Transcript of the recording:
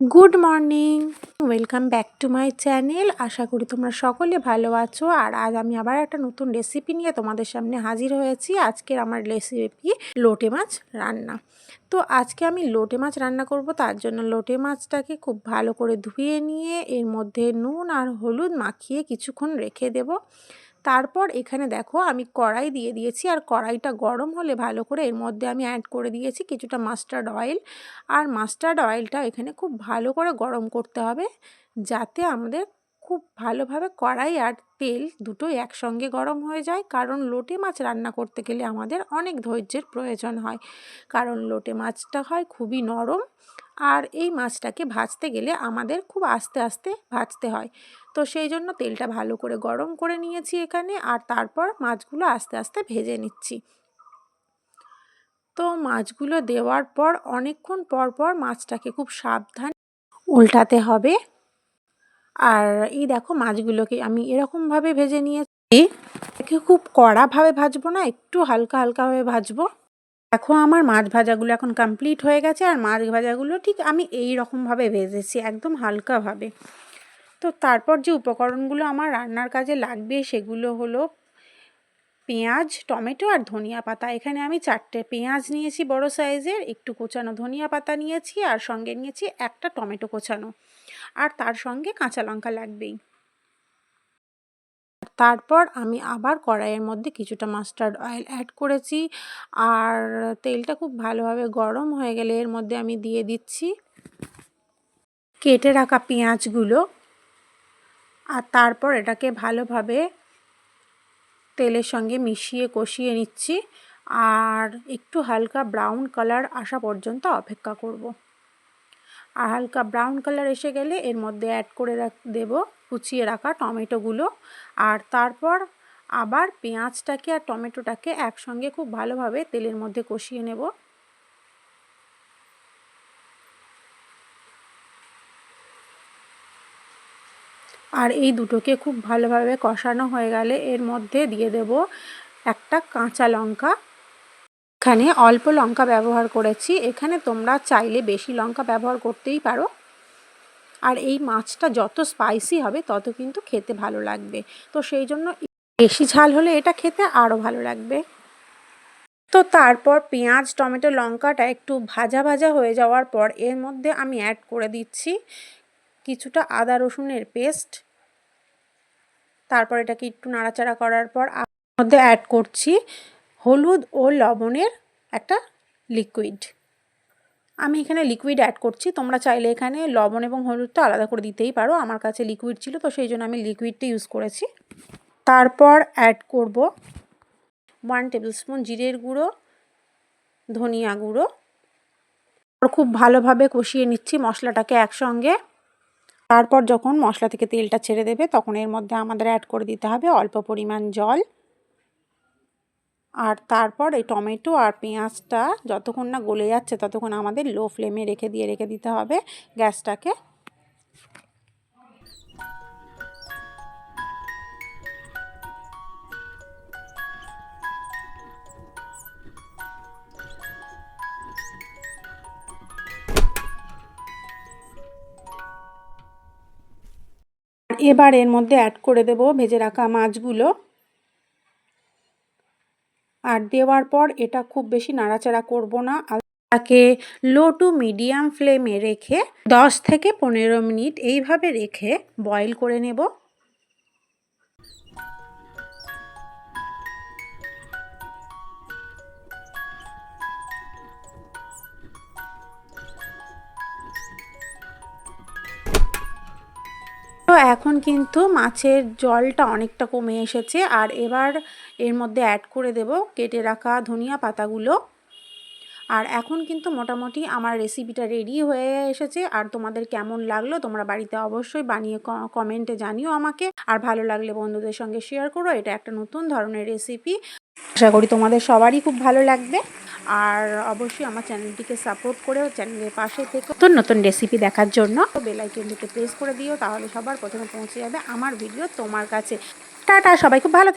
Good morning. Welcome back to my channel আশা করি তোমরা সকলে ভালো আছো। আর আজ আমি আবার একটা নতুন রেসিপি নিয়ে তোমাদের সামনে হাজির হয়েছি। আজকের আমার রেসিপি লোটে মাছ রান্না। তো আজকে আমি লোটে মাছ রান্না করব। তার জন্য লোটে মাছটাকে খুব ভালো করে ধুয়ে নিয়ে এর মধ্যে নুন আর হলুদ মাখিয়ে কিছুক্ষণ রেখে দেব। তারপর এখানে দেখো আমি কড়াই দিয়ে দিয়েছি। আর কড়াইটা গরম হলে ভালো করে এর মধ্যে আমি অ্যাড করে দিয়েছি কিছুটা মাস্টার্ড অয়েল আর মাস্টার্ড অয়েলটা এখানে খুব ভালো করে গরম করতে হবে যাতে আমাদের খুব ভালোভাবে কড়াই আর তেল দুটোই একসঙ্গে গরম হয়ে যায়। কারণ লোটে মাছ রান্না করতে গেলে আমাদের অনেক ধৈর্যের প্রয়োজন হয়। কারণ লোটে মাছটা হয় খুবই নরম আর এই মাছটাকে ভাজতে গেলে আমাদের খুব আস্তে আস্তে ভাজতে হয়। তো সেই জন্য তেলটা ভালো করে গরম করে নিয়েছি এখানে আর তারপর মাছগুলো আস্তে আস্তে ভেজে নিচ্ছি। তো মাছগুলো দেওয়ার পর অনেকক্ষণ পর পর মাছটাকে খুব সাবধান উল্টাতে হবে। আর এই দেখো মাছগুলোকে আমি এরকমভাবে ভেজে নিয়েছি। একে খুব কড়াভাবে ভাজবো না, একটু হালকা হালকাভাবে ভাজবো। দেখো আমার মাছ ভাজাগুলো এখন কমপ্লিট হয়ে গেছে আর মাছ ভাজাগুলো ঠিক আমি এই রকমভাবে ভেজেছি, একদম হালকাভাবে। তো তারপর যে উপকরণগুলো আমার রান্নার কাজে লাগবে সেগুলো হলো পেঁয়াজ, টমেটো আর ধনিয়া পাতা। এখানে আমি চারটে পেঁয়াজ নিয়েছি বড় সাইজের, একটু কোচানো ধনিয়া পাতা নিয়েছি আর সঙ্গে নিয়েছি একটা টমেটো কোচানো। আর তার সঙ্গে কাঁচা লঙ্কা লাগবেই। তারপর আমি আবার কড়াইয়ের মধ্যে কিছুটা মাস্টার্ড অয়েল অ্যাড করেছি। আর তেলটা খুব ভালোভাবে গরম হয়ে গেলে এর মধ্যে আমি দিয়ে দিচ্ছি কেটে রাখা পেঁয়াজগুলো। আর তারপর এটাকে ভালোভাবে তেলের সঙ্গে মিশিয়ে কষিয়ে নিচ্ছি। আর একটু হালকা ব্রাউন কালার আসা পর্যন্ত অপেক্ষা করব। আর হালকা ব্রাউন কালার এসে গেলে এর মধ্যে অ্যাড করে দেব, কুচিয়ে রাখা টমেটোগুলো। আর তারপর আবার পেঁয়াজটাকে আর টমেটোটাকে একসঙ্গে খুব ভালোভাবে তেলের মধ্যে কষিয়ে নেব। আর এই দুটোকে খুব ভালোভাবে কষানো হয়ে গেলে এর মধ্যে দিয়ে দেব একটা কাঁচা লঙ্কা। এখানে অল্প লঙ্কা ব্যবহার করেছি। এখানে তোমরা চাইলে বেশি লঙ্কা ব্যবহার করতেই পারো। আর এই মাছটা যত স্পাইসি হবে, তত কিন্তু খেতে ভালো লাগবে। তো সেই জন্য বেশি ঝাল হলে এটা খেতে আরও ভালো লাগবে। তো তারপর পেঁয়াজ, টমেটো, লঙ্কাটা একটু ভাজা ভাজা হয়ে যাওয়ার পর এর মধ্যে আমি অ্যাড করে দিচ্ছি কিছুটা আদা রসুনের পেস্ট তারপর এটাকে একটু নাড়াচাড়া করার পর মধ্যে অ্যাড করছি। হলুদ ও লবণের একটা লিকুইড আমি এখানে লিকুইড অ্যাড করছি। তোমরা চাইলে এখানে লবণ এবং হলুদটা আলাদা করে দিতেই পারো। আমার কাছে লিকুইড ছিল, তো সেই জন্য আমি লিকুইডটা ইউজ করেছি। তারপর অ্যাড করব ওয়ান টেবিল স্পুন জিরের গুঁড়ো, ধনিয়া গুঁড়ো। খুব ভালোভাবে কষিয়ে নিচ্ছি মশলাটাকে একসঙ্গে। তারপর যখন মশলা থেকে তেলটা ছেড়ে দেবে, তখন এর মধ্যে আমাদের অ্যাড করে দিতে হবে অল্প পরিমাণ জল। আর তারপর এই টমেটো আর পেঁয়াজটা যতক্ষণ না গলে যাচ্ছে ততক্ষণ আমাদের লো ফ্লেমে রেখে দিয়ে রেখে দিতে হবে গ্যাসটাকে। এবার এর মধ্যে অ্যাড করে দেব ভেজে রাখা মাছগুলো। আর দেওয়ার পর এটা খুব বেশি নাড়াচাড়া করব না। তাকে লো টু মিডিয়াম ফ্লেমে রেখে দশ থেকে পনেরো মিনিট এইভাবে রেখে বয়েল করে নেব। এখন কিন্তু মাছের জলটা অনেকটা কমে এসেছে। আর এবার এর মধ্যে অ্যাড করে দেব কেটে রাখা ধনিয়া পাতাগুলো। আর এখন কিন্তু মোটামুটি আমার রেসিপিটা রেডি হয়ে এসেছে। আর তোমাদের কেমন লাগল তোমরা বাড়িতে অবশ্যই বানিয়ে কমেন্টে জানিও আমাকে। আর ভালো লাগলে বন্ধুদের সঙ্গে শেয়ার করো। এটা একটা নতুন ধরনের রেসিপি আশা করি তোমাদের সবারই খুব ভালো লাগবে। আর অবশ্যই আমার চ্যানেলটিকে সাপোর্ট করে চ্যানেলের পাশে থেকে। নতুন নতুন রেসিপি দেখার জন্য বেলাইকেনটিকে প্রেস করে দিও, তাহলে সবার প্রথমে পৌঁছে যাবে আমার ভিডিও তোমার কাছে। টাটা, সবাই খুব ভালো